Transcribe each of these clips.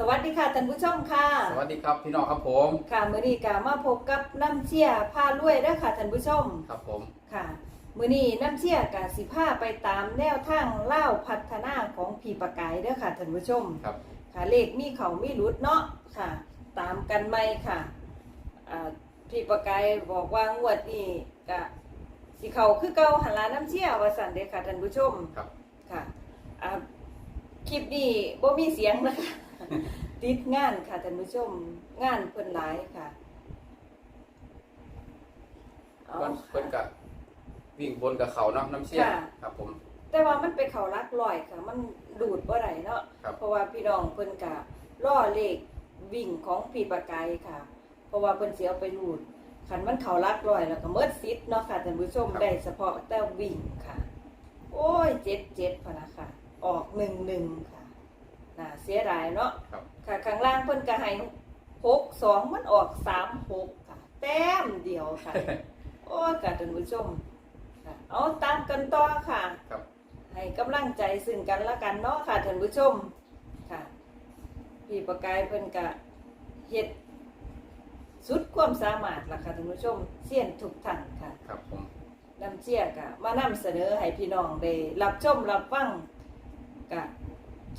สวัสดีค่ะท่านผู้ชมค่ะ สวัสดีครับพี่น้องครับผม ค่ะมื้อนี้ก็มาพบกับน้ำเชี่ยผ้ารวยเด้อค่ะท่านผู้ชม ครับผม ค่ะมื้อนี้น้ำเชี่ยก็สิพาไปตามแนวทางเล่าวพัฒนาของผีปากกายเด้อค่ะท่านผู้ชม ครับ ค่ะเลขมีเขามีหลุดเนาะค่ะ ตามกันไหมค่ะอ่าพี่ประกายบอกว่างวดนี้ก็สิเขาคือเก่าหันลาน้ำเชี่ยว่าสั่นเด้อค่ะท่านผู้ชม ครับ ค่ะอ่าคลิปนี้บ่มีเสียงนะคะ ติดงานค่ะท่านผู้ชมงานเพิ่นหลายค่ะเอาวันเพิ่นกับวิ่งบนกับเขาเนาะน้ำเชี่ยค่ะ ครับผม แต่ว่ามันไปเขารักลอยค่ะ มันดูดบ่ได้เนาะครับ เพราะว่าพี่น้องเพิ่นกะล่อเลขวิ่งของพี่ประกายค่ะ เพราะว่าเพิ่นสิเอาไปรูดคันมันเขารักลอยแล้วก็เมิดซิดเนาะค่ะท่านผู้ชมได้เฉพาะแต่วิ่งค่ะ โอ้ยเจ็ดเจ็ดพะนะค่ะ ออกหนึ่งหนึ่งค่ะ น่าเสียดายเนาะครับ ค่ะข้างล่างเพิ่นก็ให้หกสองมันออกสามหกค่ะ แต้มเดียวค่ะ โอ้ยค่ะท่านผู้ชมค่ะเอาตามกันต่อค่ะ ครับ ให้กำลังใจซึ่งกันและกันเนาะค่ะท่านผู้ชมค่ะ พี่ประกายเพิ่นกะเฮ็ดสุดความสามารถล่ะค่ะท่านผู้ชมเสียนทุกท่านค่ะ ครับผมนำเชียร์กะมานำเสนอให้พี่น้องได้รับชมรับฟังกะ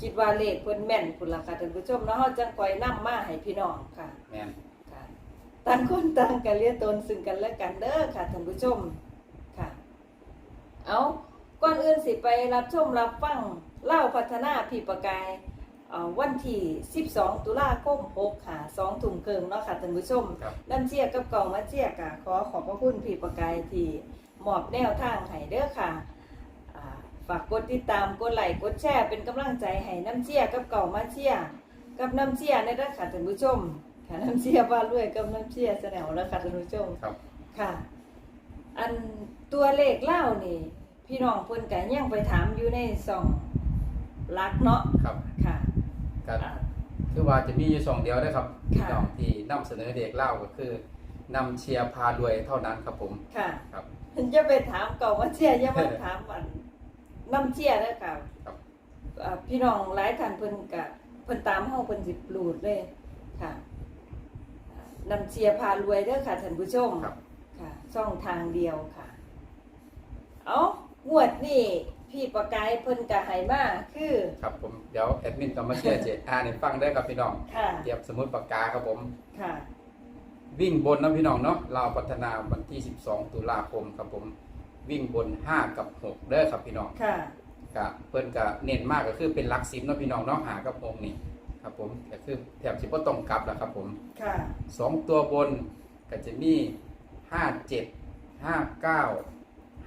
คิดว่าเลขเพิ่นแม่นพุ่นล่ะค่ะท่านผู้ชมเนาะเฮาจังค่อยนำมาให้พี่น้องค่ะ แมนค่ะต่างคนต่างกันเรียกตนซึ่งกันและกันเด้อค่ะท่านผู้ชมค่ะ เอาก่อนอื่นสิไปรับชมรับฟังเล่าพัฒนาผีประกายเอ่อวันที่ 12 ตุลาคม6ค่ะ2ถุงเกิงเนาะค่ะท่านผู้ชมครับน้ำเชียกับกล่องมาเชียกะขอขอบพระคุณผีประกายที่มอบแนวทางให้เด้อค่ะอ่า ฝากกดติดตามกดไลค์กดแชร์เป็นกำลังใจให้น้ำเชียกับเก่ามาเชียกับน้ำเชียในเด้อค่ะท่านผู้ชมค่ะน้ำเชียว่าด้วยกับน้ำเชียแสนวแล้วค่ะท่านผู้ชมครับ ค่ะ อันตัวเลขเล่านี่ พี่น้องเพิ่นก็ยังไปถามอยู่ในสองลักเนาะครับค่ะก็อ่าคือว่าจะมีอยู่สองเดียวนะครับพี่ค่ะน้องที่นำเสนอเด็กเล่าก็คือนำเชียร์พารวยเท่านั้นครับผม ค่ะครับเพิ่นจะไปถามเก่ามาเชียอย่ามาถามอัน น้ำเชียเด้อค่ะครับอ่าพี่น้องหลายท่านเพิ่นก็เพิ่นตามเฮาเพิ่นสิปลูดเลยค่ะอ่านำเชียพารวยเด้อค่ะท่านผู้ชมครับ ค่ะช่องทางเดียวค่ะ เอางวดนี่พี่ประกายเพิ่นกะไหมาคือครับผมเดี๋ยวแอดมินก็มาเชียร์เจอ่านให้ฟังได้อครับพี่น้องค่ะเตรียมสมุดปากกาครับผม ค่ะ วิ่งบนนะพี่น้องเนาะเราวพัฒนาวันที่ 12 ตุลาคมครับผม วิ่งบน5กับ6เด้อครับพี่น้องค่ะกะเพิ่นกะเน้นมากก็คือเป็นหลักสิบเนาะพี่น้องเนาะหากับหกนี่ครับผมก็คือแถบสิบ่ต้องกลับแล้วครับผมค่ะ สองตัวบนก็จะมีห้าเจ็ดห้าเก้า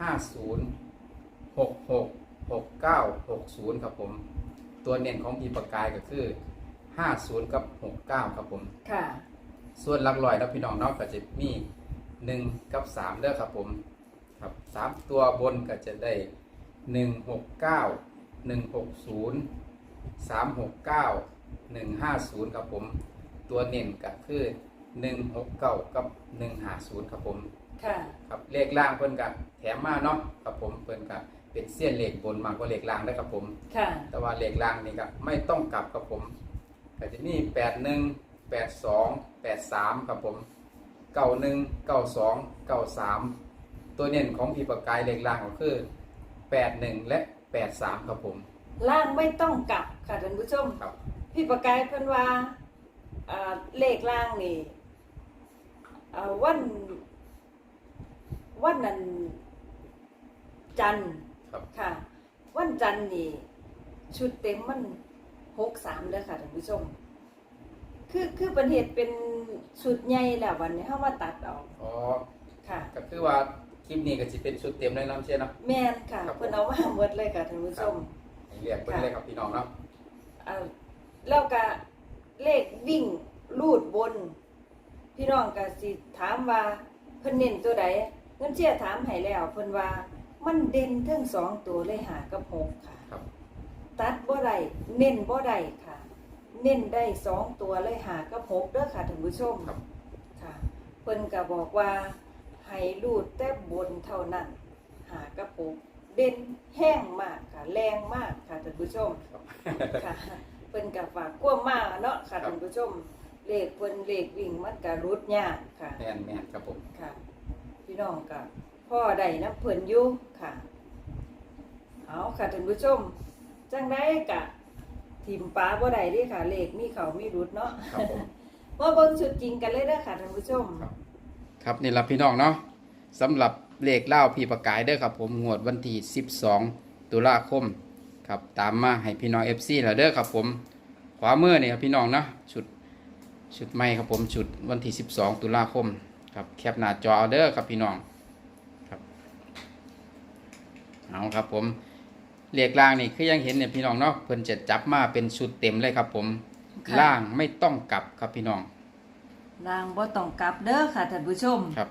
ห้าศูนย์หกหกหกเก้าหกศูนย์ครับผม ตัวเน้นของพีประกายก็คือห้าศูนย์กับหกเก้าครับผม ค่ะ ส่วนหลักลอยแล้วพี่น้องเนาะก็จะมีหนึ่งกับสามเด้อครับผม ครับสามตัวบนก็จะได้หนึ่งหกเก้าหนึ่งหกศูนย์สามหกเก้าหนึ่งห้าศูนย์ครับผมตัวเน้นก็คือหนึ่งหกเก้ากับหนึ่งห้าศูนย์ครับผมค่ะ ครับเลขล่างเพิ่นกับแถมมาเนาะครับผมเพิ่นกับเป็นเสี้ยนเลขบนมากกว่าเลขล่างได้อครับผม ค่ะ แต่ว่าเลขล่างนี่ก็ไม่ต้องกลับครับผมก็จะมีแปดหนึ่งแปดสองแปดสามครับผมเก้าหนึ่งเก้าสองเก้าสาม ตัวเน้นของผีปากกายเลขล่างก็คือแปดหนึ่งและแปดสามครับผม ล่างไม่ต้องกลับค่ะท่านผู้ชมครับ พี่ประกายเพิ่นว่าอ่าเลขล่างนี่อ่าวัน วันนั้นจันทร์ครับ ค่ะ วันจันทร์นี่ชุดเต็มมันหกสามเลยค่ะท่านผู้ชม คือคือเป็นเหตุเป็นชุดใหญ่แหละวันนี้เข้ามาตัดเอาอ๋อ ค่ะ ก็คือว่าค ลิปนี้ก็จะเป็นชุดเต็มเลยน้ำเชื่อเนาะ แม่นค่ะครับผม เพิ่นเอามาหมดเลยค่ะท่านผู้ชมให้เรียกเพิ่นเลยครับพี่น้องเนาะอ่าแล้วก็เลขวิ่งลูดบน พี่น้องก็สิถามว่าเพิ่นเน้นตัวใดเงินเชี่ยถามให้แล้วเพิ่นว่ามันเด่นทั้งสองตัวเลยหากับหกค่ะ ครับตัดบ่ได้เน้นบ่ได้ค่ะ เน้นได้สองตัวเลยหากับหกเด้อค่ะท่านผู้ชม ครับ ค่ะเพิ่นก็บอกว่า ให้รูดแต่บนเท่านั้น หากระปุกเด่นแห้งมากค่ะ แรงมากค่ะท่านผู้ชมครับค่ะเพิ่นกับฝากความมาเนาะค่ะครับท่านผู้ชมเลขเพิ่นเลขวิ่งมันก็รุดยากค่ะแมนแมนครับผมค่ะ พี่น้องกับพ่อใดน้ำเพิ่นอยู่ค่ะเอาค่ะท่านผู้ชมจังได้กะทีมป้าบ่ได้เด้ค่ะ เลขมีเขามีรุดเนาะครับผมมาเบิ่งชุดจริงกันเลยเด้อค่ะท่านผู้ชม ครับครับนี่ละพี่น้องเนาะสำหรับเลขเล่าพี่ประกายเด้อครับผมงวดวันที่ 12 ตุลาคมครับตามมาให้พี่น้อง FC แล้วเด้อครับผมขวามือนี่ครับพี่น้องเนาะชุดชุดใหม่ครับผมชุดวันที่ 12 ตุลาคมครับแคปหน้าจอเอาเด้อครับพี่น้องครับเอาครับผมเลขล่างนี่คือยังเห็นเนี่ยพี่น้องเนาะเพิ่นจะจับมาเป็นชุดเต็มเลยครับผมค่ะล่างไม่ต้องกลับครับพี่น้อง นางบ่ต้องกลับเด้อค่ะท่านผู้ชมครับ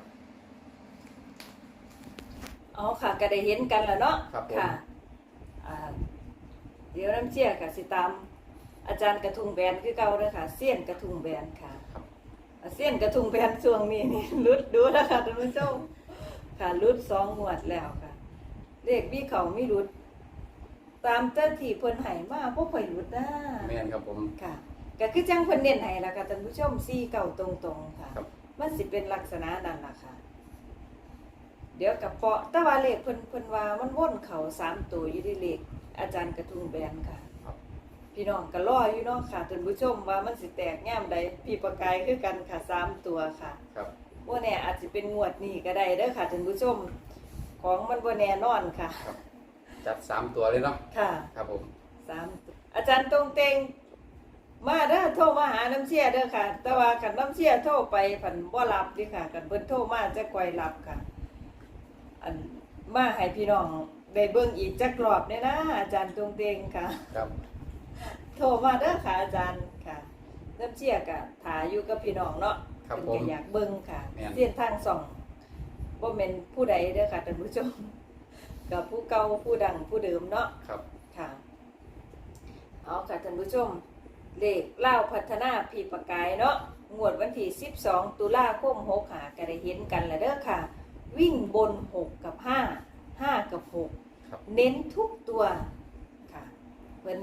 เอาค่ะก็ได้เห็นกันแล้วเนาะครับผมค่ะอ่าเดี๋ยวน้ำเชี่ยค่ะสิตาม อาจารย์กระทุงแบนคือเก่าเด้อค่ะเสี้ยนกระทุงแบนค่ะครับ อ่าเสี้ยนกระทุงแบนช่วงนี้นี่ รุดดูแล้วค่ะท่านผู้ชมค่ะรุดสองงวดแล้วค่ะเลขมีเขามีรุด ตามเจ้าที่เพิ่นให้มาบ่ค่อยรุดนะแมนครับผม ค่ะ ก็คือจังเพิ่นเน้นให้ล่ะค่ะท่านผู้ชมซี่เก่าตรงๆค่ะ ครับ มันสิเป็นลักษณะนั้นล่ะค่ะ เดี๋ยวกับเปาะแต่ว่าเลขเพิ่นเพิ่นว่ามันวนเขาสามตัวอยู่ที่เลขอาจารย์กระทุงแบนค่ะ ครับ พี่น้องก็รออยู่เนาะค่ะท่านผู้ชมว่ามันสิแตกแง่มใดพี่ประกายคือกันค่ะสามตัวค่ะ ครับ ว่าแน่อาจจะเป็นงวดนี้ก็ได้เด้อค่ะท่านผู้ชม ของมันบ่แน่นอนค่ะ จัดสามตัวเลยเนาะ ค่ะครับผม สามตัวอาจารย์ตรงเตง มาเด้อโทรมาหาน้ำเชี่ยเด้อค่ะ แต่ว่าคันน้ำเชี่ยโทรไปผันบ่รับเดิค่ะ กันเพิ่นโทรมาจะก่อยรับค่ะ อันมาให้พี่น้องได้เบิ่งอีกจักรอบเนี่ยนะอาจารย์ตรงเตงค่ะ ครับ โทรมาเด้อค่ะอาจารย์ค่ะน้ำเชี่ยกะถาอยู่กับพี่น้องเนาะครับเพิ่นผมก็อยากเบิ่งค่ะแม่น เส้นทางส่องบ่แม่นผู้ใดเด้อค่ะท่านผู้ชมกับผู้เก่าผู้ดังผู้เดิมเนาะ ครับ ค่ะ เอาค่ะท่านผู้ชม เลขเล่าวพัฒนาพีประกายเนาะงวดวันที่ 12 ตุลาคม6หาก็ได้เห็นกันแล้วเด้อค่ะ วิ่งบน 6 กับ 5 5 กับ ครับ 6 เน้นทุกตัวค่ะเพิ่น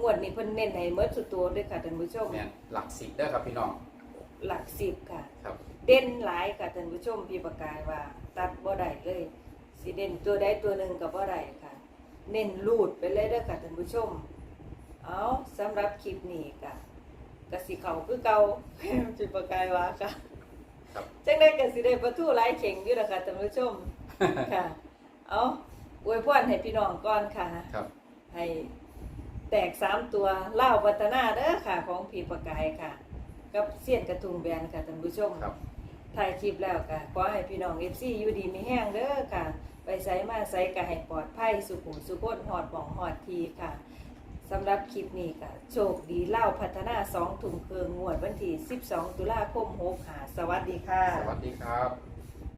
งวดนี้เพิ่นเน้นให้เมื่อสุดตัวด้วยค่ะท่านผู้ชม แมนหลักสิบเด้อครับพี่น้อง หลักสิบค่ะ ครับ เด่นหลายค่ะท่านผู้ชมพี่ประกายว่า ตัดบ่ได้เลยสิเด่นตัวใดตัวหนึ่งกับบ่ได้ค่ะ เน้นรูดไปเลยเด้อค่ะท่านผู้ชม เอาสำหรับคลิปนี้ก็กสิเขาคือเก่าพี่ประกายว่าค่ะครับ จังได้ก็สิได้ประตูหลายเข่งอยู่นะคะท่านผู้ชมค่ะ เอาอวยพรให้พี่น้องก่อนค่ะ ครับ ให้แตกสามตัวเล่าวพัฒนาเด้อค่ะ ของผีประกายค่ะ กับเสี้ยนกระทุงแบนค่ะท่านผู้ชมครับ ถ่ายคลิปแล้วค่ะขอให้พี่น้องเอฟซีอยู่ดีมีแห้งเด้อค่ะ ไปใส่มาใส่ก็ให้ปลอดภัยสุขุมสุขนหอดหมองหอดทีค่ะ สำหรับคลิปนี้ค่ะโชคดีเล่าพัฒนาสองถุงเคืองงวดวันที่ 12 ตุลาคม6หาสวัสดีค่ะ สวัสดีครับ